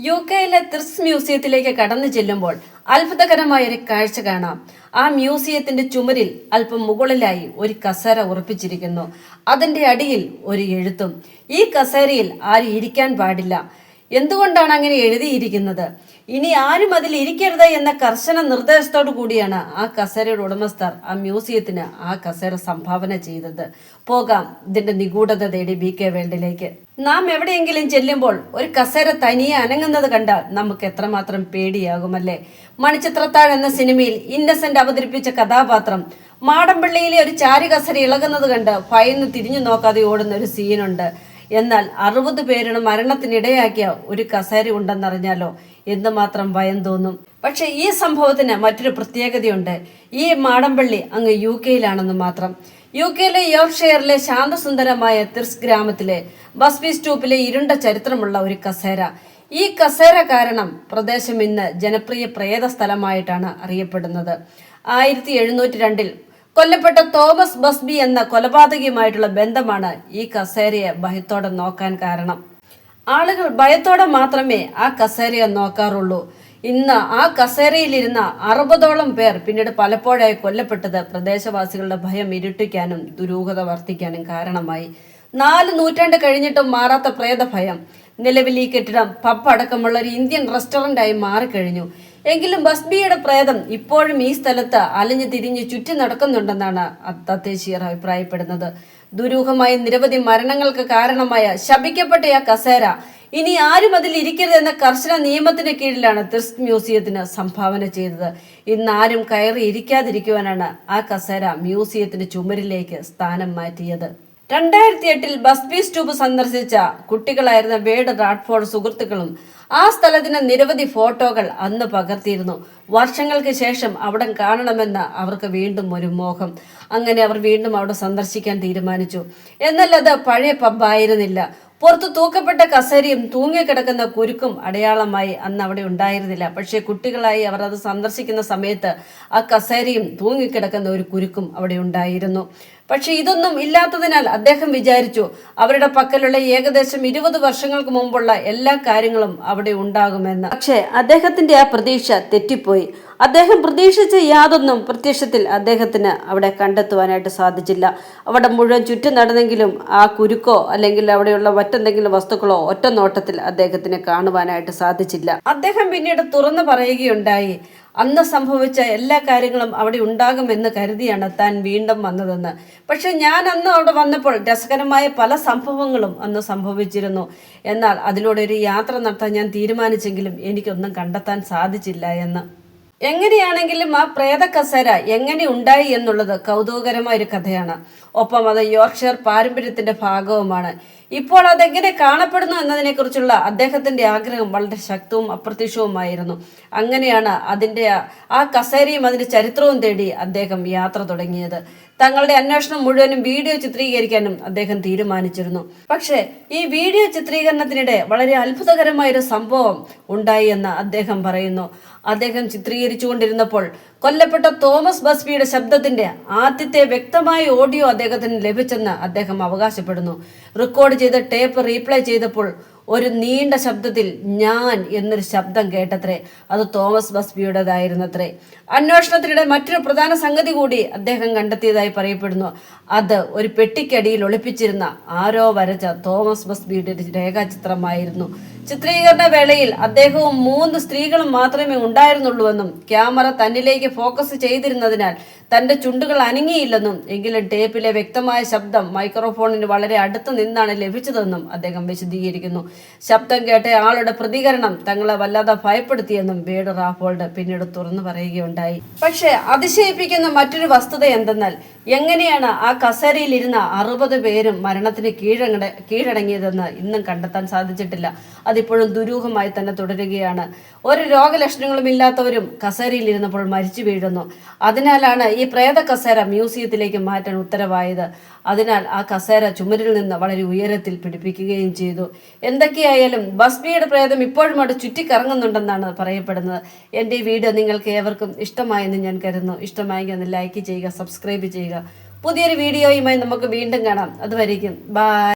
U കെയിലെ ത്രിസ് മ്യൂസിയത്തിലേക്ക് കടന്നു ചെല്ലുമ്പോൾ അത്ഭുതകരമായ ഒരു കാഴ്ച കാണാം. ആ മ്യൂസിയത്തിന്റെ ചുമരിൽ അല്പം മുകളിലായി ഒരു കസേര ഉറപ്പിച്ചിരിക്കുന്നു. അതിന്റെ അടിയിൽ ഒരു എഴുത്തും. ഈ കസേരയിൽ ആരും ഇരിക്കാൻ പാടില്ല. എന്തുകൊണ്ടാണ് അങ്ങനെ എഴുതിയിരിക്കുന്നത്? ഇനി ആരും അതിൽ ഇരിക്കരുത് എന്ന കർശന നിർദ്ദേശത്തോടു കൂടിയാണ് ആ കസേരയുടെ ഉടമസ്ഥർ ആ മ്യൂസിയത്തിന് ആ കസേര സംഭാവന ചെയ്തത്. പോകാം ഇതിന്റെ നിഗൂഢത തേടി ബി കെ വേൾഡിലേക്ക്. നാം എവിടെയെങ്കിലും ചെല്ലുമ്പോൾ ഒരു കസേര തനിയെ അനങ്ങുന്നത് കണ്ടാൽ നമുക്ക് എത്രമാത്രം പേടിയാകുമല്ലേ? മണിച്ചിത്രത്താഴ് എന്ന സിനിമയിൽ ഇന്നസെന്റ് അവതരിപ്പിച്ച കഥാപാത്രം മാടമ്പള്ളിയിലെ ഒരു ചാരി കസര ഇളകുന്നത് കണ്ട് ഭയന്ന് തിരിഞ്ഞു നോക്കാതെ ഓടുന്ന ഒരു സീനുണ്ട് എന്നാൽ അറുപത് പേരുടെ മരണത്തിനിടയാക്കിയ ഒരു കസേര ഉണ്ടെന്നറിഞ്ഞാലോ? എന്തുമാത്രം ഭയം തോന്നും. പക്ഷെ ഈ സംഭവത്തിന് മറ്റൊരു പ്രത്യേകതയുണ്ട്. ഈ മാടമ്പള്ളി അങ്ങ് യു കെയിലാണെന്ന് മാത്രം. യു കെയിലെ യോർഷെയറിലെ ശാന്തസുന്ദരമായ തിർസ് ഗ്രാമത്തിലെ ബസ്ബി സ്റ്റൂപ്പിലെ ഇരുണ്ട ചരിത്രമുള്ള ഒരു കസേര. ഈ കസേര കാരണം പ്രദേശം ഇന്ന് ജനപ്രിയ പ്രേത സ്ഥലമായിട്ടാണ് അറിയപ്പെടുന്നത്. ആയിരത്തി എഴുന്നൂറ്റി രണ്ടിൽ കൊല്ലപ്പെട്ട തോമസ് ബസ്ബി എന്ന കൊലപാതകയുമായിട്ടുള്ള ബന്ധമാണ് ഈ കസേരയെ ഭയത്തോടെ നോക്കാൻ കാരണം. ആളുകൾ ഭയത്തോടെ മാത്രമേ ആ കസേരയെ നോക്കാറുള്ളൂ. ഇന്ന് ആ കസേരയിലിരുന്ന അറുപതോളം പേർ പിന്നീട് പലപ്പോഴായി കൊല്ലപ്പെട്ടത് പ്രദേശവാസികളുടെ ഭയം ഇരുട്ടിക്കാനും ദുരൂഹത വർദ്ധിക്കാനും കാരണമായി. നാല് നൂറ്റാണ്ട് കഴിഞ്ഞിട്ടും മാറാത്ത പ്രേതഭയം. നിലവിൽ ഈ കെട്ടിടം പബ് അടക്കമുള്ള ഒരു ഇന്ത്യൻ റെസ്റ്റോറന്റായി മാറിക്കഴിഞ്ഞു. എങ്കിലും ബസ്ബിയുടെ പ്രേതം ഇപ്പോഴും ഈ സ്ഥലത്ത് അലഞ്ഞു തിരിഞ്ഞ് ചുറ്റി നടക്കുന്നുണ്ടെന്നാണ് തദ്ദേശീയർ അഭിപ്രായപ്പെടുന്നത്. ദുരൂഹമായ നിരവധി മരണങ്ങൾക്ക് കാരണമായ ശപിക്കപ്പെട്ട ആ കസേര ഇനി ആരും അതിൽ ഇരിക്കരുതെന്ന കർശന നിയമത്തിന് കീഴിലാണ് ത്രിസ് മ്യൂസിയത്തിന് സംഭാവന ചെയ്തത്. ഇന്ന് ആരും കയറി ഇരിക്കാതിരിക്കുവാനാണ് ആ കസേര മ്യൂസിയത്തിന്റെ ചുമരിലേക്ക് സ്ഥാനം മാറ്റിയത്. രണ്ടായിരത്തി എട്ടിൽ ബസ്ബി സ്റ്റൂപ്പ് സന്ദർശിച്ച കുട്ടികളായിരുന്ന വേഡ് റാഡ്ഫോർഡ് സുഹൃത്തുക്കളും ആ സ്ഥലത്തിന് നിരവധി ഫോട്ടോകൾ അന്ന് പകർത്തിയിരുന്നു. വർഷങ്ങൾക്ക് ശേഷം അവിടെ കാണണമെന്ന് അവർക്ക് വീണ്ടും ഒരു മോഹം. അങ്ങനെ അവർ വീണ്ടും അവിടെ സന്ദർശിക്കാൻ തീരുമാനിച്ചു. എന്നാൽ അത് പഴയ പബ്ബായിരുന്നില്ല പുറത്ത് തൂക്കപ്പെട്ട കസേരയും തൂങ്ങിക്കിടക്കുന്ന കുരുക്കും അടയാളമായി അന്ന് അവിടെ ഉണ്ടായിരുന്നില്ല. പക്ഷേ കുട്ടികളായി അവർ അത് സന്ദർശിക്കുന്ന സമയത്ത് ആ കസേരയും തൂങ്ങിക്കിടക്കുന്ന ഒരു കുരുക്കും അവിടെ ഉണ്ടായിരുന്നു. പക്ഷെ ഇതൊന്നും ഇല്ലാത്തതിനാൽ അദ്ദേഹം വിചാരിച്ചു അവരുടെ പക്കലുള്ള ഏകദേശം ഇരുപത് വർഷങ്ങൾക്ക് മുമ്പുള്ള എല്ലാ കാര്യങ്ങളും അവിടെ ഉണ്ടാകുമെന്ന്. പക്ഷേ അദ്ദേഹത്തിന്റെ ആ പ്രതീക്ഷ തെറ്റിപ്പോയി. അദ്ദേഹം പ്രതീക്ഷിച്ച യാതൊന്നും പ്രത്യക്ഷത്തിൽ അദ്ദേഹത്തിന് അവിടെ കണ്ടെത്തുവാനായിട്ട് സാധിച്ചില്ല. അവിടെ മുഴുവൻ ചുറ്റും നടന്നെങ്കിലും ആ കുരുക്കോ അല്ലെങ്കിൽ അവിടെയുള്ള മറ്റെന്തെങ്കിലും വസ്തുക്കളോ ഒറ്റ നോട്ടത്തിൽ അദ്ദേഹത്തിന് കാണുവാനായിട്ട് സാധിച്ചില്ല. അദ്ദേഹം പിന്നീട് തുറന്നു പറയുകയുണ്ടായി. അന്ന് സംഭവിച്ച എല്ലാ കാര്യങ്ങളും അവിടെ ഉണ്ടാകുമെന്ന് കരുതിയാണ് താൻ വീണ്ടും വന്നതെന്ന്. പക്ഷെ ഞാൻ അന്ന് അവിടെ വന്നപ്പോൾ രസകരമായ പല സംഭവങ്ങളും അന്ന് സംഭവിച്ചിരുന്നു. എന്നാൽ അതിലൂടെ ഒരു യാത്ര നടത്താൻ ഞാൻ തീരുമാനിച്ചെങ്കിലും എനിക്കൊന്നും കണ്ടെത്താൻ സാധിച്ചില്ല എന്ന്. എങ്ങനെയാണെങ്കിലും ആ പ്രേത കസേര എങ്ങനെ ഉണ്ടായി എന്നുള്ളത് കൗതുകകരമായ ഒരു കഥയാണ്. ഒപ്പം അത് യോർക്ക്ഷയർ പാരമ്പര്യത്തിന്റെ ഭാഗവുമാണ്. ഇപ്പോൾ അതെങ്ങനെ കാണപ്പെടുന്നു എന്നതിനെക്കുറിച്ചുള്ള അദ്ദേഹത്തിന്റെ ആഗ്രഹം വളരെ ശക്തവും അപ്രത്യക്ഷവുമായിരുന്നു. അങ്ങനെയാണ് അതിന്റെ ആ- കസേരയും അതിന്റെ ചരിത്രവും തേടി അദ്ദേഹം യാത്ര തുടങ്ങിയത്. തങ്ങളുടെ അന്വേഷണം മുഴുവനും വീഡിയോ ചിത്രീകരിക്കാനും അദ്ദേഹം തീരുമാനിച്ചിരുന്നു. പക്ഷേ ഈ വീഡിയോ ചിത്രീകരണത്തിനിടെ വളരെ അത്ഭുതകരമായ ഒരു സംഭവം ഉണ്ടായി എന്ന് അദ്ദേഹം പറയുന്നു. അദ്ദേഹം ചിത്രീകരിച്ചുകൊണ്ടിരുന്നപ്പോൾ കൊല്ലപ്പെട്ട തോമസ് ബസ്ബിയുടെ ശബ്ദത്തിന്റെ ആദ്യത്തെ വ്യക്തമായ ഓഡിയോ അദ്ദേഹത്തിന് ലഭിച്ചെന്ന് അദ്ദേഹം അവകാശപ്പെടുന്നു. റെക്കോർഡ് ചെയ്ത ടേപ്പ് റീപ്ലേ ചെയ്തപ്പോൾ ഒരു നീണ്ട ശബ്ദത്തിൽ ഞാൻ എന്നൊരു ശബ്ദം കേട്ടത്രേ. അത് തോമസ് ബസ്ബിയുടേതായിരുന്നത്രേ. അന്വേഷണത്തിനിടെ മറ്റൊരു പ്രധാന സംഗതി കൂടി അദ്ദേഹം കണ്ടെത്തിയതായി പറയപ്പെടുന്നു. അത് ഒരു പെട്ടിക്കടിയിൽ ഒളിപ്പിച്ചിരുന്ന ആരോ വരച്ച തോമസ് ബസ്ബിയുടെ രേഖാചിത്രമായിരുന്നു. ചിത്രീകരണ വേളയിൽ അദ്ദേഹവും മൂന്ന് സ്ത്രീകളും മാത്രമേ ഉണ്ടായിരുന്നുള്ളൂവെന്നും ക്യാമറ തന്നിലേക്ക് ഫോക്കസ് ചെയ്തിരുന്നതിനാൽ തന്റെ ചുണ്ടുകൾ അനങ്ങിയില്ലെന്നും എങ്കിലും ടേപ്പിലെ വ്യക്തമായ ശബ്ദം മൈക്രോഫോണിന് വളരെ അടുത്ത് നിന്നാണ് ലഭിച്ചതെന്നും അദ്ദേഹം വിശദീകരിക്കുന്നു. ശബ്ദം കേട്ട ആളുടെ പ്രതികരണം തങ്ങളെ വല്ലാതെ ഭയപ്പെടുത്തിയെന്നും വേഡ് റാഫോൾഡ് പിന്നീട് തുറന്നു പറയുകയുണ്ടായി. പക്ഷേ അതിശയിപ്പിക്കുന്ന മറ്റൊരു വസ്തുത എന്തെന്നാൽ എങ്ങനെയാണ് ആ കസേരയിൽ ഇരുന്ന അറുപത് പേരും മരണത്തിന് കീഴട കീഴടങ്ങിയതെന്ന് ഇന്നും കണ്ടെത്താൻ സാധിച്ചിട്ടില്ല. അതിപ്പോഴും ദുരൂഹമായി തന്നെ തുടരുകയാണ്. ഒരു രോഗലക്ഷണങ്ങളും ഇല്ലാത്തവരും കസേരയിൽ ഇരുന്നപ്പോൾ മരിച്ചു വീഴുന്നു. അതിനാലാണ് ഈ പ്രേത കസേര മ്യൂസിയത്തിലേക്ക് മാറ്റാൻ ഉത്തരവായത്. അതിനാൽ ആ കസേര ചുമരിൽ നിന്ന് വളരെ ഉയരത്തിൽ പിടിപ്പിക്കുകയും ചെയ്തു. എന്തൊക്കെയായാലും ബസ്ബിയുടെ പ്രേതം ഇപ്പോഴും അവിടെ ചുറ്റിക്കറങ്ങുന്നുണ്ടെന്നാണ് പറയപ്പെടുന്നത്. എന്റെ ഈ വീഡിയോ നിങ്ങൾക്ക് ഏവർക്കും ഇഷ്ടമായെന്ന് ഞാൻ കരുതുന്നു. ഇഷ്ടമായെങ്കിൽ ഒന്ന് ലൈക്ക് ചെയ്യുക സബ്സ്ക്രൈബ് ചെയ്യുക. പുതിയൊരു വീഡിയോയുമായി നമുക്ക് വീണ്ടും കാണാം. അതുവരേക്കും ബൈ.